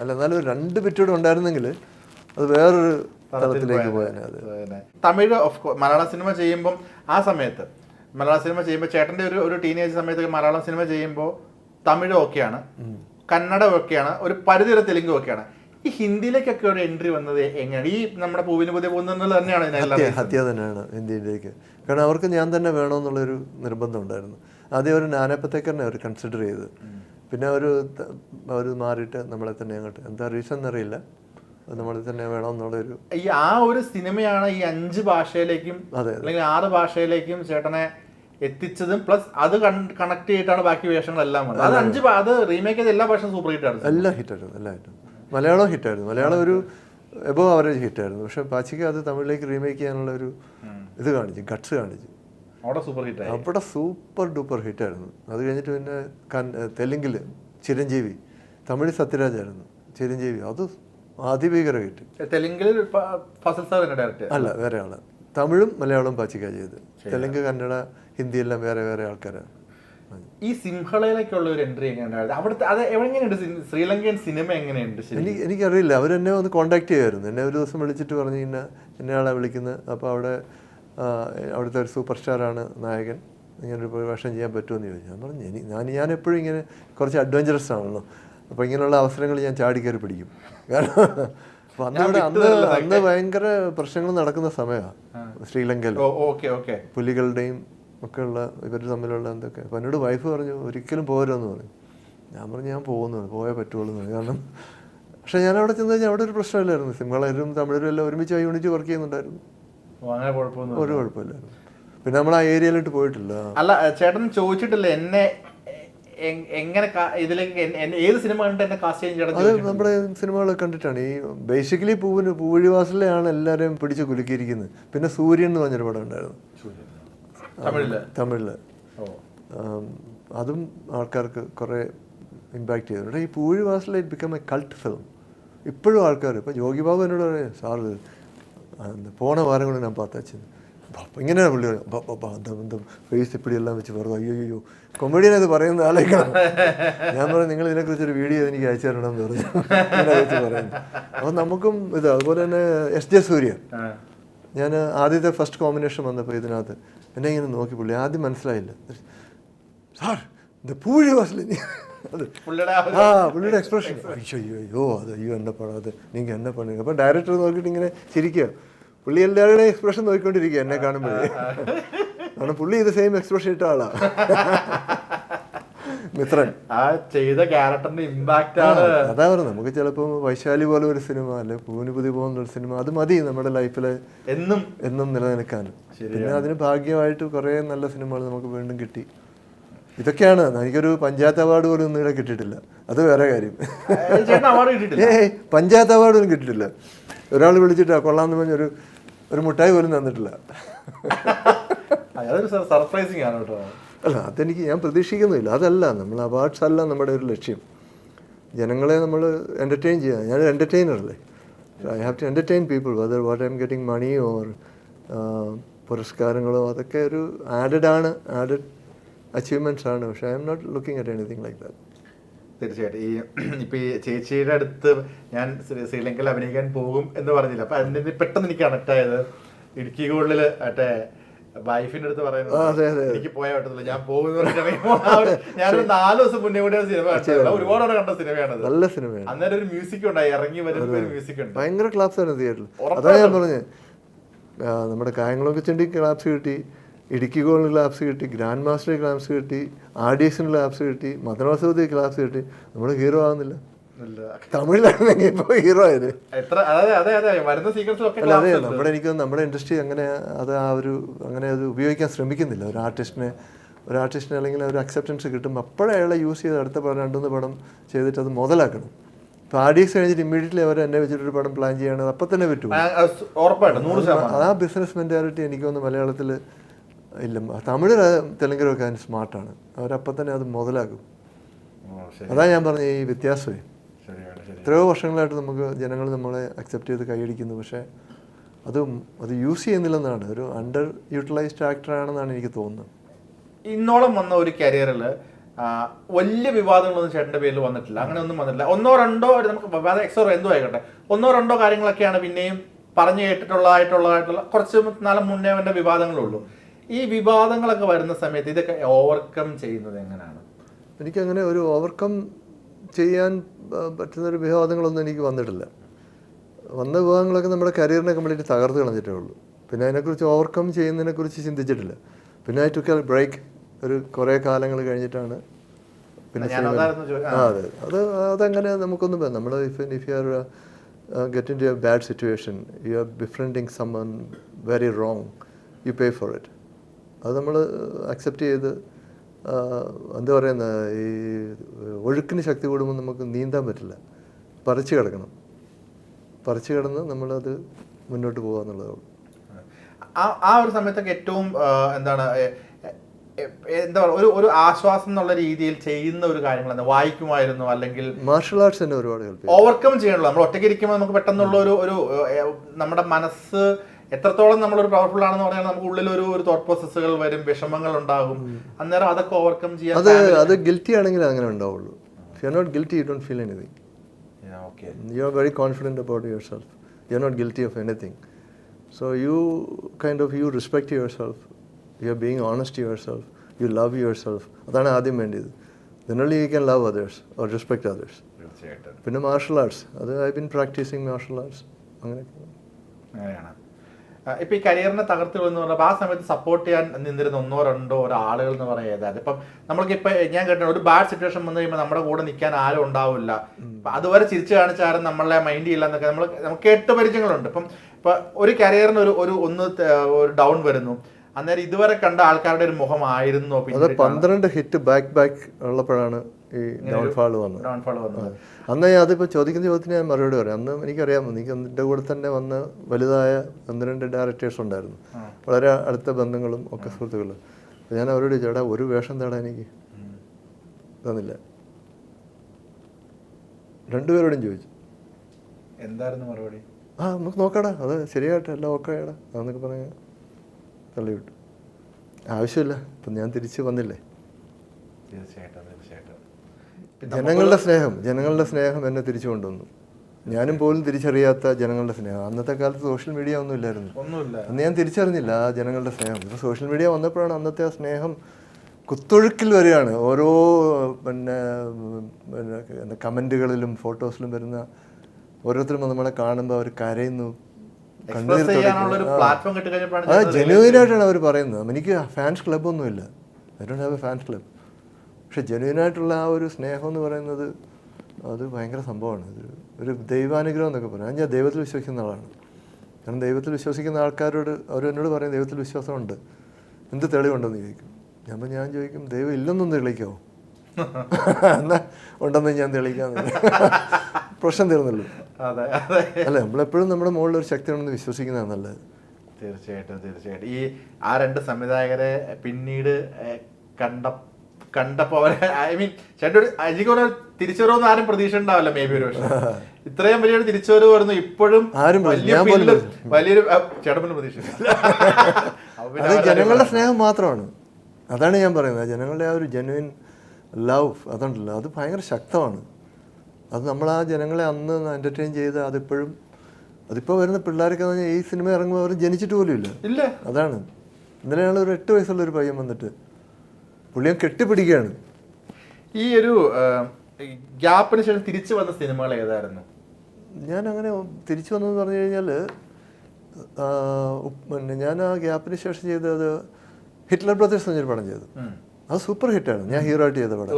അല്ല എന്നാലും രണ്ട് ബിറ്റൂടെ ഉണ്ടായിരുന്നെങ്കിൽ അത് വേറൊരു തലത്തിലേക്ക് പോയാൽ അത്. തമിഴ് മലയാളം സിനിമ ചെയ്യുമ്പം ആ സമയത്ത് മലയാള സിനിമ ചെയ്യുമ്പോൾ ചേട്ടന്റെ ഒരു ഒരു ടീനേജ് സമയത്ത് മലയാളം സിനിമ ചെയ്യുമ്പോൾ തമിഴ് ഓക്കെയാണ് കന്നഡ ഒക്കെയാണ് ഒരു പരിധി വരെ തെലുങ്ക് ഓക്കെയാണ് ഈ ഹിന്ദിയിലേക്കൊക്കെ ഒരു എൻട്രി വന്നത് എങ്ങനെയാണ്? ഈ നമ്മുടെ പൂവിന് പുതിയ പോകുന്നത് തന്നെയാണ് ഹത്യ തന്നെയാണ് ഹിന്ദിയിലേക്ക്. കാരണം അവർക്ക് ഞാൻ തന്നെ വേണമെന്നുള്ളൊരു നിർബന്ധം ഉണ്ടായിരുന്നു. ആദ്യം ഒരു നാനപ്പത്തേക്കറിനെ അവർ കൺസിഡർ ചെയ്ത്. പിന്നെ അവർ അവർ മാറിയിട്ട് നമ്മളെ തന്നെ അങ്ങോട്ട്. എന്താ റീസൺ എന്നറിയില്ല. തന്നെ വേണമെന്നുള്ളൊരു ഈ ആ ഒരു സിനിമയാണ് ഈ അഞ്ച് ഭാഷയിലേക്കും അല്ലെങ്കിൽ ആറ് ഭാഷയിലേക്കും ചേട്ടനെ എത്തിച്ചതും പ്ലസ് അത് കണക്ട് ചെയ്തിട്ടാണ് ബാക്കി വേഷങ്ങളെല്ലാം വന്നത്. അത് അഞ്ച് അത്. റീമേക്ക് ചെയ്ത എല്ലാ ഭാഷയും സൂപ്പർ ഹിറ്റ് ആണ്. എല്ലാം ഹിറ്റായിരുന്നു എല്ലാ ഹിറ്റും മലയാളം ഹിറ്റായിരുന്നു മലയാളം ഒരു എബോ ആവറേജ് ഹിറ്റായിരുന്നു പക്ഷെ പാച്ചിക്ക് അത് തമിഴിലേക്ക് റീമേക്ക് ചെയ്യാനുള്ള ഒരു ഇത് കാണിച്ചു ഗട്ട്സ് കാണിച്ചു. അവിടെ സൂപ്പർ ഹിറ്റ് അവിടെ സൂപ്പർ ഡൂപ്പർ ഹിറ്റായിരുന്നു അത് കഴിഞ്ഞിട്ട് പിന്നെ തെലുങ്കിൽ ചിരഞ്ജീവി തമിഴ് സത്യരാജായിരുന്നു ചിരഞ്ജീവി. അത് അതിഭീകര ഹിറ്റ് തെലുങ്കിൽ ഫസൽ സാർ ഡയറക്ടർ അല്ല വേറെ ആൾ തമിഴും മലയാളവും പാച്ചിക്ക ചെയ്ത്. തെലുങ്ക് കന്നഡ ഹിന്ദി എല്ലാം വേറെ വേറെ ആൾക്കാരാണ് ഈ സിംഹളയിലേക്കുള്ള ഒരു എൻട്രി എങ്ങനെയാണ് അവിടുത്തെ അത് എങ്ങനെയുണ്ട് ശ്രീലങ്കൻ സിനിമ എങ്ങനെയുണ്ട് എനിക്ക് എനിക്കറിയില്ല. അവരെന്നെ ഒന്ന് കോണ്ടാക്ട് ചെയ്യുമായിരുന്നു എന്നെ ഒരു ദിവസം വിളിച്ചിട്ട് പറഞ്ഞു ഇന്ന എന്നെയാളാണ് വിളിക്കുന്നത് അപ്പോൾ അവിടെ അവിടുത്തെ ഒരു സൂപ്പർ സ്റ്റാറാണ് നായകൻ. ഇങ്ങനെ ഒരു വേഷം ചെയ്യാൻ പറ്റുമെന്ന് ചോദിച്ചു. ഞാൻ പറഞ്ഞു "എനി- ഞാൻ ഞാൻ എപ്പോഴും ഇങ്ങനെ കുറച്ച് അഡ്വഞ്ചറസ് ആണല്ലോ. അപ്പോൾ ഇങ്ങനെയുള്ള അവസരങ്ങൾ ഞാൻ ചാടിക്കയറി പിടിക്കും. കാരണം അപ്പോൾ അന്ന് അന്ന് അന്ന് ഭയങ്കര പ്രശ്നങ്ങൾ നടക്കുന്ന സമയമാണ് ശ്രീലങ്കയിൽ പുലികളുടെയും ഒക്കെ ഉള്ള ഇവർ തമ്മിലുള്ള എന്തൊക്കെ. അപ്പം എന്നോട് വൈഫ് പറഞ്ഞു ഒരിക്കലും പോരുമെന്ന് പറഞ്ഞു. ഞാൻ പറഞ്ഞു ഞാൻ പോകുന്നു പോയേ പറ്റുള്ളൂ എന്ന് പറഞ്ഞു. കാരണം പക്ഷെ ഞാൻ അവിടെ ചെന്ന് കഴിഞ്ഞാൽ അവിടെ ഒരു പ്രശ്നമില്ലായിരുന്നു. സിംഹളരും തമിഴരും എല്ലാം ഒരുമിച്ച് യൂണിറ്റ് വർക്ക് ചെയ്യുന്നുണ്ടായിരുന്നു. ഒരു കുഴപ്പമില്ലായിരുന്നു. പിന്നെ നമ്മൾ ആ ഏരിയയിലോട്ട് പോയിട്ടില്ല. അല്ല ചേട്ടൻ ചോദിച്ചിട്ടില്ല എന്നെ എങ്ങനെ ഇതിലേക്ക് ഏത് സിനിമ കണ്ടിട്ട് എന്നെ കാസ്റ്റ് നമ്മുടെ സിനിമകൾ കണ്ടിട്ടാണ്. ഈ ബേസിക്കലി പൂവിന് പൂവഴിവാസലിലാണ് എല്ലാവരെയും പിടിച്ച് കുലുക്കിയിരിക്കുന്നത്. പിന്നെ സൂര്യൻ എന്ന് പറഞ്ഞൊരു പടം ഉണ്ടായിരുന്നു. തമിഴിൽ. അതും ആൾക്കാർക്ക് കുറേ ഇമ്പാക്ട് ചെയ്തിട്ടുണ്ട് ഈ പൂഴിവാസലെ it become a cult film ഇപ്പോഴും ആൾക്കാർ ഇപ്പൊ ജോഗി ബാബു എന്നോട് പറയാം സാറ് പോണ വാരം കൊണ്ട് ഞാൻ പാത്തച്ചു ഇങ്ങനെയാണ് പുള്ളി പറയുന്നത്. ഫേസ് ഇപ്പിടിയെല്ലാം വെച്ച് പറഞ്ഞു അയ്യോ അയ്യോ കൊമഡിയൻ അത് പറയുന്ന ആളേക്കാണ് ഞാൻ പറഞ്ഞു നിങ്ങൾ ഇതിനെക്കുറിച്ച് ഒരു വീഡിയോ എനിക്ക് അയച്ചു തരണം എന്ന് പറഞ്ഞു. വെച്ച് പറയുന്നത് അപ്പോൾ നമുക്കും ഇത് അതുപോലെ തന്നെ എസ് ജെ സൂര്യ ഞാൻ ആദ്യത്തെ ഫസ്റ്റ് കോമ്പിനേഷൻ വന്നപ്പോൾ ഇതിനകത്ത് എന്നെ ഇങ്ങനെ നോക്കി പുള്ളി ആദ്യം മനസ്സിലായില്ല. സാർ ഇത് പൂഴി വാസലിനി ആ പുള്ളിയുടെ എക്സ്പ്രഷൻ അയ്യോ അയ്യോ അത് അയ്യോ എന്നെ പണത് അത് നിങ്ങൾ എന്നെ പണി അപ്പം ഡയറക്ടർ നോക്കിയിട്ട് ഇങ്ങനെ ചിരിക്കുക. പുള്ളി എല്ലാവരുടെയും എക്സ്പ്രഷൻ നോക്കിക്കൊണ്ടിരിക്കുക എന്നെ കാണുമ്പോഴേ. കാരണം പുള്ളി ഇത് സെയിം എക്സ്പ്രഷൻ ഇട്ട ആളാണ് മിത്രൻ. ആ ചെയ്ത ക്യാരക്ടറിന്റെ ഇമ്പാക്റ്റ് ആണ്. അതാ പറയുന്നത് നമുക്ക് ചിലപ്പോൾ വൈശാലി പോലെ ഒരു സിനിമ അല്ലെ പൂവിന് പുതിയ പോകുന്ന ഒരു സിനിമ അത് മതി നമ്മുടെ ലൈഫിൽ എന്നും. എന്നും നിലനിൽക്കാൻ. പിന്നെ അതിന് ഭാഗ്യമായിട്ട് കുറേ നല്ല സിനിമകൾ നമുക്ക് വീണ്ടും കിട്ടി. ഇതൊക്കെയാണ്. എനിക്കൊരു പഞ്ചായത്ത് അവാർഡ് പോലും ഒന്നും ഇവിടെ കിട്ടിയിട്ടില്ല. അത് വേറെ കാര്യം. ഏ, ഏയ് പഞ്ചായത്ത് അവാർഡ് ഒന്നും കിട്ടിയിട്ടില്ല. ഒരാൾ വിളിച്ചിട്ടാ കൊള്ളാന്ന് പറഞ്ഞ ഒരു മുട്ടായി പോലും തന്നിട്ടില്ല. അതൊരു സർപ്രൈസിങ് ആണ് കേട്ടോ. അല്ല അതെനിക്ക് ഞാൻ പ്രതീക്ഷിക്കുന്നില്ല അതല്ല നമ്മൾ അവാർഡ്സ് അല്ല നമ്മുടെ ഒരു ലക്ഷ്യം. ജനങ്ങളെ നമ്മൾ എന്റർടൈൻ ചെയ്യുക ഞാൻ എന്റർടൈനർ അല്ലേ? I have to entertain people whether what I am getting money or പുരസ്കാരങ്ങളോ അതൊക്കെ ഒരു ആഡഡ് ആണ്. ആഡഡ് അച്ചീവ്മെന്റ്സ് ആണ്. പക്ഷേ I am not looking at anything like that തീർച്ചയായിട്ടും. ഈ ഇപ്പൊ ഈ ചേച്ചിയുടെ അടുത്ത് ഞാൻ ശ്രീലങ്കയിൽ അഭിനയിക്കാൻ പോകും എന്ന് പറഞ്ഞില്ല. അപ്പൊ അതിന് പെട്ടെന്ന് എനിക്ക് കണക്ട് ആയത് ഇടുക്കി ഗോൾഡിൽ മറ്റേ വൈഫിന്റെ അടുത്ത് പറയുന്നത്. എനിക്ക് പോയാൽ പറ്റത്തില്ല. ഞാൻ പോകുന്ന ഞാനൊരു നാല് ദിവസം മുന്നേ കൂടെ സിനിമ ഒരുപാട് തവണ കണ്ട സിനിമയാണ് നല്ല സിനിമയാണ് അന്നേരം ഒരു മ്യൂസിക് ഉണ്ടായി. ഇറങ്ങി വരുന്ന ഒരു മ്യൂസിക് ഉണ്ട്. ഭയങ്കര ക്ലാസ് ആണ് തിയേറ്ററിൽ. അതാണ് ഞാൻ പറഞ്ഞത്. നമ്മുടെ കായംകുളം ചെണ്ടി ക്ലാസ് കിട്ടി. ഇടുക്കി ഗോളിന് ക്ലാപ്സ് കിട്ടി ഗ്രാൻഡ് മാസ്റ്റർ ക്ലാപ്സ് കിട്ടി ആർ ഡി എസിന് ക്ലാപ്സ് കിട്ടി മദ്രാസവതി ക്ലാപ്സ് കിട്ടി. നമ്മൾ ഹീറോ ആവുന്നില്ല. തമിഴിലാണെങ്കിൽ ഇപ്പോൾ ഹീറോ ആയത്. അല്ല അതെ നമ്മുടെ എനിക്ക് നമ്മുടെ ഇൻഡസ്ട്രി അങ്ങനെ അത് ആ ഒരു അങ്ങനെ അത് ഉപയോഗിക്കാൻ ശ്രമിക്കുന്നില്ല. ഒരു ആർട്ടിസ്റ്റിനെ ഒരു ആർട്ടിസ്റ്റിന് അല്ലെങ്കിൽ ഒരു അക്സെപ്റ്റൻസ് കിട്ടും അപ്പോഴേ അയാളെ യൂസ് ചെയ്ത് അടുത്ത പടം രണ്ടുമൂന്ന് പടം ചെയ്തിട്ട് അത് മുതലാക്കണം. ഇപ്പോൾ ആർ ഡി എക്സ് കഴിഞ്ഞിട്ട് ഇമ്മീഡിയറ്റ്ലി അവർ എന്നെ വെച്ചിട്ടൊരു പടം പ്ലാൻ ചെയ്യണത് അപ്പം തന്നെ പറ്റും ആ ബിസിനസ് മെന്റാലിറ്റി എനിക്ക് തോന്നുന്നു മലയാളത്തിൽ ഇല്ല തമിഴ് തെലുങ്കിലൊക്കെ അതിന് സ്മാർട്ടാണ്. അവരപ്പം തന്നെ അത് മുതലാക്കും. അതാണ് അതാ ഞാൻ പറഞ്ഞ ഈ വ്യത്യാസമേ. എത്രയോ വർഷങ്ങളായിട്ട് നമുക്ക് ജനങ്ങൾ നമ്മളെ അക്സെപ്റ്റ് ചെയ്ത് കൈയടിക്കുന്നു. പക്ഷേ അത് അത് യൂസ് ചെയ്യുന്നില്ലെന്നാണ്. ഒരു അണ്ടർ യൂട്ടിലൈസ്ഡ് ആക്ടറാണെന്നാണ് എനിക്ക് തോന്നുന്നത്. ഇന്നോളം വന്ന ഒരു കരിയറിൽ വലിയ വിവാദങ്ങളൊന്നും ചേട്ടന്റെ പേരിൽ വന്നിട്ടില്ല. അങ്ങനെ ഒന്നും വന്നിട്ടില്ല. ഒന്നോ രണ്ടോ ഒരു നമുക്ക് വിവാദം എക്സോ എന്തോ ആയിക്കോട്ടെ. ഒന്നോ രണ്ടോ കാര്യങ്ങളൊക്കെയാണ് പിന്നെയും പറഞ്ഞു കേട്ടിട്ടുള്ളതായിട്ടുള്ളതായിട്ടുള്ള കുറച്ച് നാളെ മുന്നേ അവന്റെ വിവാദങ്ങളുള്ളൂ ഈ വിവാദങ്ങളൊക്കെ വരുന്ന സമയത്ത് ഇതൊക്കെ ഓവർകം ചെയ്യുന്നത് എങ്ങനെയാണ്? എനിക്കങ്ങനെ ഒരു ഓവർകം ചെയ്യാൻ പറ്റുന്ന ഒരു വിവാദങ്ങളൊന്നും എനിക്ക് വന്നിട്ടില്ല. വന്ന വിവാദങ്ങളൊക്കെ നമ്മുടെ കരിയറിനെ കംപ്ലീറ്റ് തകർത്ത് കളഞ്ഞിട്ടേ ഉള്ളൂ. പിന്നെ അതിനെക്കുറിച്ച് ഓവർകം ചെയ്യുന്നതിനെക്കുറിച്ച് ചിന്തിച്ചിട്ടില്ല. പിന്നെ ഐ ടുക്ക് ബ്രേക്ക് ഒരു കുറേ കാലങ്ങൾ കഴിഞ്ഞിട്ടാണ് പിന്നെ ആ. അതെ. അത് അതങ്ങനെ നമുക്കൊന്നും വേണം നമ്മൾ if if you are get into a bad situation you are befriending someone very wrong you pay for it അത് നമ്മൾ അക്സെപ്റ്റ് ചെയ്ത് എന്താ പറയുന്ന ഈ ഒഴുക്കിന് ശക്തി കൂടുമ്പോൾ നമുക്ക് നീന്താൻ പറ്റില്ല. പറിച്ചു കിടക്കണം. പറിച്ചു കിടന്ന് നമ്മളത് മുന്നോട്ട് പോകുക എന്നുള്ളതേ ഉള്ളൂ. ആ ആ ഒരു സമയത്തൊക്കെ ഏറ്റവും എന്താണ് എന്താ പറയുക ഒരു ഒരു ആശ്വാസം എന്നുള്ള രീതിയിൽ ചെയ്യുന്ന ഒരു കാര്യങ്ങൾ വായിക്കുമായിരുന്നു അല്ലെങ്കിൽ മാർഷൽ ആർട്സ് തന്നെ ഒരുപാട് ഓവർകം ചെയ്യണല്ലോ. നമ്മൾ ഒറ്റയ്ക്ക് ഇരിക്കുമ്പോൾ നമുക്ക് പെട്ടെന്നുള്ള ഒരു ഒരു നമ്മുടെ മനസ്സ് എത്രത്തോളം നമ്മളൊരു പവർഫുൾ ആണെന്ന് പറഞ്ഞാൽ നമുക്ക് ഉള്ളിൽ ഒരു ഒരു തോട്ട് പ്രോസസ്സുകൾ വരും വിഷമങ്ങൾ ഉണ്ടാകും അന്നേരം അതൊക്കെ ഓവർകം ചെയ്യാൻ അത് അത് ഗിൽറ്റി ആണെങ്കിൽ അങ്ങനെ ഉണ്ടാവുള്ളൂ. You are not guilty you don't feel anything about yourself you are not guilty of anything so you kind of you respect yourself you are being honest yourself you love yourself അതാണ് ആദ്യം വേണ്ടത് generally you can love others or respect others പിന്നെ martial arts അത് I been practising martial arts അങ്ങനെയൊക്കെ. അങ്ങനെയാണ്. ഇപ്പൊ ഈ കരിയറിനെ തകർത്ത് എന്ന് പറഞ്ഞാൽ ആ സമയത്ത് സപ്പോർട്ട് ചെയ്യാൻ നിന്നിരുന്ന ഒന്നോ രണ്ടോ ഒരു ആളുകൾ എന്ന് പറയുന്നത് ഏതായത് ഇപ്പം നമ്മൾക്ക് ഇപ്പൊ ഞാൻ കേട്ടോ ഒരു ബാഡ് സിറ്റുവേഷൻ വന്നു കഴിയുമ്പോൾ നമ്മുടെ കൂടെ നിൽക്കാൻ ആരും ഉണ്ടാവില്ല. അതുവരെ ചിരിച്ചു കാണിച്ചാലും നമ്മളെ മൈൻഡ് ചെയ്യില്ല എന്നൊക്കെ നമ്മൾ നമുക്ക് കേട്ട് പരിചയങ്ങളുണ്ട്. ഇപ്പം ഇപ്പൊ ഒരു കരിയറിന് ഒരു ഒരു ഒന്ന് ഒരു ഡൗൺ വരുന്നു. അന്നേരം ഇതുവരെ കണ്ട ആൾക്കാരുടെ ഒരു മുഖമായിരുന്നു. പന്ത്രണ്ട് ഹിറ്റ് ബാക്ക് ബാക്ക് ഉള്ളപ്പോഴാണ് ഈ ഡൗൺഫാൾ വന്നത് ഡൗൺഫാൾ വന്നത് അന്ന് ഞാൻ അതിപ്പോൾ ചോദിക്കുന്ന ചോദ്യത്തിന് ഞാൻ മറുപടി പറയാം. അന്ന് എനിക്കറിയാം എനിക്ക് എന്റെ കൂടെ തന്നെ വന്ന് വലുതായ ഒന്ന് രണ്ട് ഡയറക്ടേഴ്സ് ഉണ്ടായിരുന്നു. വളരെ അടുത്ത ബന്ധങ്ങളും ഒക്കെ സുഹൃത്തുക്കളും. ഞാൻ അവരോട് ചേട്ടാ ഒരു വേഷം തേടാൻ എനിക്ക് തന്നില്ല. രണ്ടുപേരോടും ചോദിച്ചു. എന്തായിരുന്നു മറുപടി? ആ നമുക്ക് നോക്കടാ. അത് ശരിയായിട്ട് എല്ലാം ഓക്കെ ആടാ അതെന്നൊക്കെ പറഞ്ഞ് തള്ളിവിട്ടു. ആവശ്യമില്ല ഇപ്പം ഞാൻ തിരിച്ച് വന്നില്ലേ? തീർച്ചയായിട്ടും ജനങ്ങളുടെ സ്നേഹം ജനങ്ങളുടെ സ്നേഹം എന്നെ തിരിച്ചു കൊണ്ടുവന്നു. ഞാനും പോലും തിരിച്ചറിയാത്ത ജനങ്ങളുടെ സ്നേഹം. അന്നത്തെ കാലത്ത് സോഷ്യൽ മീഡിയ ഒന്നും ഇല്ലായിരുന്നു. അന്ന് ഞാൻ തിരിച്ചറിഞ്ഞില്ല ആ ജനങ്ങളുടെ സ്നേഹം. ഇപ്പോൾ സോഷ്യൽ മീഡിയ വന്നപ്പോഴാണ് അന്നത്തെ ആ സ്നേഹം കുത്തൊഴുക്കിൽ വരികയാണ്. ഓരോ പിന്നെ പിന്നെ കമന്റുകളിലും ഫോട്ടോസിലും വരുന്ന ഓരോരുത്തരും നമ്മളെ കാണുമ്പോൾ അവർ കരയുന്നു. ആ. ജെന്യൂനായിട്ടാണ് അവർ പറയുന്നത്. എനിക്ക് fans ക്ലബ്ബൊന്നുമില്ല I don't have a fans club പക്ഷെ ജെന്യൂനായിട്ടുള്ള ആ ഒരു സ്നേഹം എന്ന് പറയുന്നത് അത് ഭയങ്കര സംഭവമാണ്. ഇത് ഒരു ദൈവാനുഗ്രഹം എന്നൊക്കെ പറയാം. ഞാൻ ദൈവത്തിൽ വിശ്വസിക്കുന്ന ആളാണ്. കാരണം ദൈവത്തിൽ വിശ്വസിക്കുന്ന ആൾക്കാരോട് അവർ എന്നോട് പറയും ദൈവത്തിൽ വിശ്വാസമുണ്ട്. എന്ത് തെളിവുണ്ടെന്ന് ചോദിക്കും. ഞാൻ അപ്പോൾ ഞാൻ ചോദിക്കും ദൈവം ഇല്ലെന്നൊന്ന് തെളിയിക്കാവോ എന്നാ ഉണ്ടെന്ന് ഞാൻ തെളിയിക്കാന്ന് പ്രശ്നം തീർന്നല്ലോ. അല്ല നമ്മളെപ്പോഴും നമ്മുടെ മുകളിൽ ഒരു ശക്തി ഉണ്ടെന്ന് വിശ്വസിക്കുന്നതാണ് നല്ലത്. തീർച്ചയായിട്ടും തീർച്ചയായിട്ടും. ഈ ആ രണ്ട് സംവിധായകരെ പിന്നീട് കണ്ട കണ്ടപ്പോ അവരെ ഐ മീൻ ചേട്ടൻ ഒരു എനിക്ക് തോന്നുന്നു ആരും പ്രതീക്ഷ ഉണ്ടാവില്ല മേ ബി ഒരു പക്ഷേ. ഇത്രയും വലിയൊരു തിരിച്ചുവരവ് വരുന്നു ഇപ്പോഴും വലിയ വലിയൊരു ചേട്ടൻ പ്രതീക്ഷ ജനങ്ങളുടെ സ്നേഹം മാത്രമാണ്. അതാണ് ഞാൻ പറയുന്നത്. ജനങ്ങളുടെ ആ ഒരു ജെനുവിൻ ലവ് അതുണ്ടല്ലോ. അത് ഭയങ്കര ശക്തമാണ്. അത് നമ്മൾ ആ ജനങ്ങളെ അന്ന് എന്റർടൈൻ ചെയ്ത് അതിപ്പോഴും അതിപ്പോൾ വരുന്ന പിള്ളേരൊക്കെ പറഞ്ഞാൽ ഈ സിനിമ ഇറങ്ങുമ്പോൾ അവർ ജനിച്ചിട്ട് പോലും ഇല്ല. അതാണ്. ഞങ്ങൾ ഒരു എട്ട് വയസ്സുള്ള ഒരു പയ്യൻ വന്നിട്ട് പുള്ളിയെ കെട്ടിപ്പിടിക്കുകയാണ്. ഈ ഒരു ഗ്യാപ്പിന് ശേഷം തിരിച്ചു വന്ന സിനിമകൾ ഏതായിരുന്നു? ഞാൻ അങ്ങനെ തിരിച്ചു വന്നതെന്ന് പറഞ്ഞു കഴിഞ്ഞാൽ പിന്നെ ഞാൻ ആ ഗ്യാപ്പിന് ശേഷം ചെയ്തത് ഹിറ്റ്ലർ ബ്രദേഴ്സ് എന്നൊരു പടം ചെയ്തു. അത് സൂപ്പർ ഹിറ്റായിരുന്നു. ഞാൻ ഹീറോ ആയിട്ട് ചെയ്ത പടം.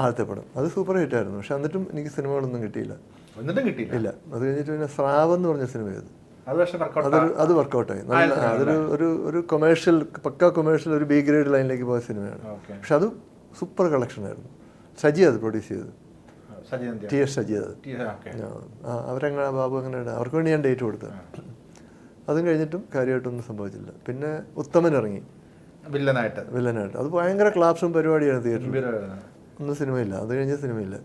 ആദ്യത്തെ പടം. അത് സൂപ്പർ ഹിറ്റായിരുന്നു. പക്ഷെ എന്നിട്ടും എനിക്ക് സിനിമകളൊന്നും കിട്ടിയില്ല. എന്നിട്ടും കിട്ടിയില്ല. ഇല്ല. അത് കഴിഞ്ഞിട്ട് പിന്നെ സ്രാവ് എന്ന് പറഞ്ഞ സിനിമ ചെയ്തു. അതൊരു അത് വർക്കൗട്ടായി നല്ല അതൊരു ഒരു ഒരു കൊമേഴ്ഷ്യൽ പക്ക കൊമേഴ്ഷ്യൽ ഒരു ബി ഗ്രേഡ് ലൈനിലേക്ക് പോയ സിനിമയാണ്. പക്ഷെ അത് സൂപ്പർ കളക്ഷൻ ആയിരുന്നു. സജി അത് പ്രൊഡ്യൂസ് ചെയ്തത്. ടി എസ് സജി അത്. അവരങ്ങനെ ബാബു അങ്ങനെ അവർക്ക് വേണ്ടി ഞാൻ ഡേറ്റ് കൊടുത്തത്. അതും കഴിഞ്ഞിട്ടും കാര്യമായിട്ടൊന്നും സംഭവിച്ചില്ല. പിന്നെ ഉത്തമൻ ഇറങ്ങി. വില്ലനായിട്ട്. വില്ലനായിട്ട്. അത് ഭയങ്കര ക്ലാപ്സും പരിപാടിയാണ് തിയേറ്ററിൽ. ഒന്നും സിനിമയില്ല. അത് കഴിഞ്ഞ സിനിമയില്ല.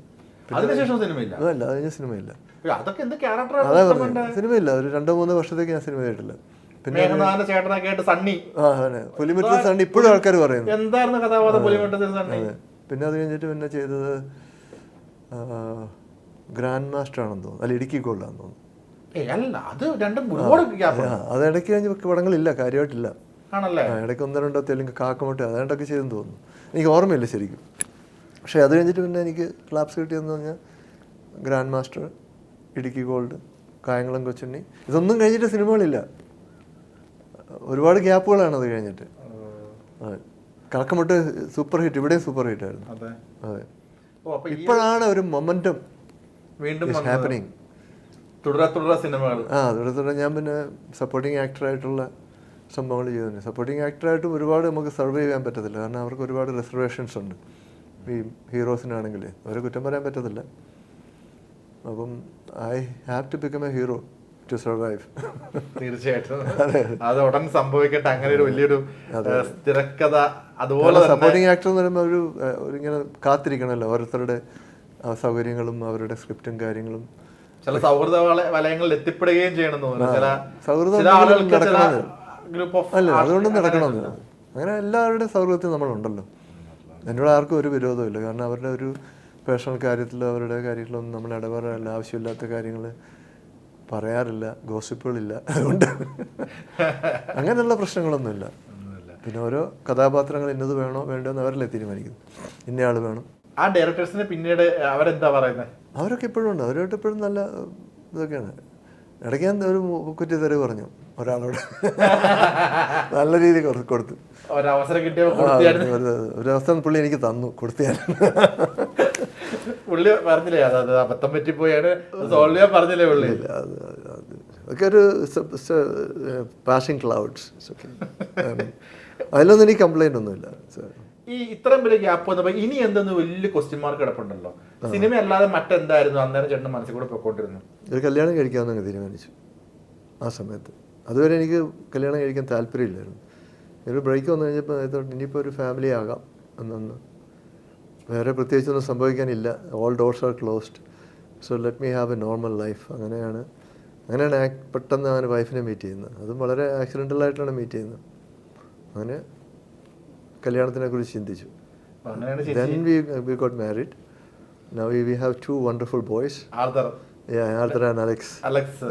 അതിനുശേഷം സിനിമയില്ല. അതല്ല അത് കഴിഞ്ഞ സിനിമയില്ല. അതൊക്കെ എന്ത് അതാ ക്യാരക്ടറാണ് സിനിമയില്ല ഒരു രണ്ടോ മൂന്നോ വർഷത്തേക്ക് ഞാൻ സിനിമ കേട്ടില്ല. പിന്നെ ചേട്ടനൊക്കെ ആയിട്ട് സണ്ണി. ആ അതെ സണ്ണി ഇപ്പോഴും ആൾക്കാർ പറയുന്നു. എന്തായിരുന്നു കഥാപാത്രം പുലിമട്ടത്തിൽ സണ്ണി? പിന്നെ അത് കഴിഞ്ഞിട്ട് പിന്നെ ചെയ്തത് ഗ്രാൻഡ് മാസ്റ്റർ ആണെന്ന് തോന്നുന്നു. അല്ല ഇടുക്കി ഗോൾഡാണെന്ന് തോന്നുന്നു. അല്ല അത് രണ്ടും അത് ഇടയ്ക്ക് കഴിഞ്ഞ് പടങ്ങളില്ല കാര്യമായിട്ടില്ല. ആണല്ലേ? ഇടയ്ക്ക് ഒന്നോ രണ്ടോ തെലുങ്ക് കാക്കമുട്ട അതാണ്ടൊക്കെ ചെയ്തെന്ന് തോന്നുന്നു. എനിക്ക് ഓർമ്മയില്ല ശരിക്കും. പക്ഷേ അത് കഴിഞ്ഞിട്ട് പിന്നെ എനിക്ക് ക്ലാപ്സ് കിട്ടിയെന്ന് പറഞ്ഞാൽ grand master Idukki gold Kayamkulam Kochunni. ഇതൊന്നും കഴിഞ്ഞിട്ട് സിനിമകളില്ല. ഒരുപാട് ഗ്യാപ്പുകളാണ് അത് കഴിഞ്ഞിട്ട്. അതെ. സൂപ്പർ ഹിറ്റ് ഇവിടെയും സൂപ്പർ ഹിറ്റ് ആയിരുന്നു. അതെ. ഇപ്പോഴാണ് ഒരു മൊമെന്റം വീണ്ടും. ഹാപ്പനിങ് തുടരെ തുടരെ സിനിമകൾ. ആ അതോടെ തന്നെ ഞാൻ പിന്നെ സപ്പോർട്ടിങ് ആക്ടറായിട്ടുള്ള സംഭവങ്ങൾ ചെയ്തു സപ്പോർട്ടിങ് ആക്ടറായിട്ടും ഒരുപാട് നമുക്ക് സർവൈവ് ചെയ്യാൻ പറ്റത്തില്ല. കാരണം അവർക്ക് ഒരുപാട് റിസർവേഷൻസ് ഉണ്ട്. ഈ ഹീറോസിനാണെങ്കിൽ അവരെ കുറ്റം പറയാൻ പറ്റത്തില്ല. അപ്പം I have to become a hero to survive. തീർച്ചയായിട്ടും. അത് ഉടൻ സംഭവിക്കട്ടെ. അങ്ങനെ ഒരു വലിയൊരു സ്ഥിരക്കഥ അതുപോലെ സപ്പോർട്ടിംഗ് സപ്പോർട്ടിങ് ആക്ടർ എന്ന് പറയുമ്പോൾ ഒരു ഇങ്ങനെ കാത്തിരിക്കണമല്ലോ. ഓരോരുത്തരുടെ സൗകര്യങ്ങളും അവരുടെ സ്ക്രിപ്റ്റും കാര്യങ്ങളും. ചില സൗഹൃദ വലയങ്ങളിൽ എത്തിപ്പെടുകയും ചെയ്യണം എന്ന് തോന്നുന്നു ചില. ഗ്രൂപ്പ് ഓഫ് അല്ല അതുകൊണ്ടും നടക്കണമെന്ന് അങ്ങനെ എല്ലാവരുടെ സൗഹൃദത്തിൽ നമ്മളുണ്ടല്ലോ. എന്നോട് ആർക്കും ഒരു വിരോധമില്ല കാരണം അവരുടെ ഒരു പേഴ്സണൽ കാര്യത്തിലോ അവരുടെ കാര്യത്തിലൊന്നും നമ്മൾ ഇടപെടാറില്ല. ആവശ്യമില്ലാത്ത കാര്യങ്ങൾ പറയാറില്ല. ഗോസിപ്പുകളില്ല. അതുകൊണ്ട് അങ്ങനെയുള്ള പ്രശ്നങ്ങളൊന്നുമില്ല. പിന്നെ ഓരോ കഥാപാത്രങ്ങൾ ഇന്നത് വേണോ വേണ്ടോ എന്ന് അവരല്ലേ തീരുമാനിക്കുന്നു ഇന്നയാൾ വേണം. ആ ഡയറക്ടേഴ്സിന് പിന്നീട് അവരെന്താ പറയുന്നത് അവരൊക്കെ ഇപ്പോഴും ഉണ്ട്. അവരായിട്ട് ഇപ്പോഴും നല്ല ഇതൊക്കെയാണ്. ഇടയ്ക്ക് ഞാൻ ഒരു കുറ്റിത്തെറി പറഞ്ഞു. ഒരാളോട് നല്ല രീതിയിൽ കൊടു- കൊടുത്തു. ഒരവസരം കിട്ടിയപ്പോൾ ഒരവസരം പുള്ളി എനിക്ക് തന്നു കൊടുത്തു ഞാൻ. പുള്ളി പറഞ്ഞില്ലേ അത് അബദ്ധം പറ്റിപ്പോയാണ് സോൾവ് ചെയ്യാൻ പറഞ്ഞില്ലേ പുള്ളി? ഒക്കെ ഒരു പാഷൻ ക്ലൗഡ്സ് അതിലൊന്നും എനിക്ക് കംപ്ലൈന്റ് ഒന്നുമില്ല ഈ ഇത്രയും വലിയ ഗ്യാപ്പ് വന്നപ്പോൾ ഇനി എന്തെന്ന് വലിയ ക്വസ്റ്റ്യൻ മാർക്ക് കിടപ്പുണ്ടല്ലോ? സിനിമ അല്ലാതെ മറ്റെന്തായിരുന്നു? അന്നേരം ചേട്ടൻ മനസ്സിൽ കൂടെ പോയിക്കൊണ്ടിരുന്നു. ഒരു കല്യാണം കഴിക്കാമെന്ന് തീരുമാനിച്ചു ആ സമയത്ത്. അതുവരെ എനിക്ക് കല്യാണം കഴിക്കാൻ താല്പര്യമില്ലായിരുന്നു. ഒരു ബ്രേക്ക് വന്നു കഴിഞ്ഞപ്പോൾ ഇതോട്ട് ഇനിയിപ്പോൾ ഒരു ഫാമിലി ആകാം എന്നൊന്ന്. വേറെ പ്രത്യേകിച്ചൊന്നും സംഭവിക്കാനില്ല. All doors are closed so let me have a normal life അങ്ങനെയാണ് അങ്ങനെയാണ് പെട്ടെന്ന് അങ്ങനെ വൈഫിനെ മീറ്റ് ചെയ്യുന്നത്. അതും വളരെ ആക്സിഡന്റലായിട്ടാണ് മീറ്റ് ചെയ്യുന്നത്. അങ്ങനെ കല്യാണത്തിനെ കുറിച്ച് ചിന്തിച്ചു. Then we we got married now we have two wonderful boys Arthur. തരാൻ ആൻഡ് അലക്സ് അലക്സ്.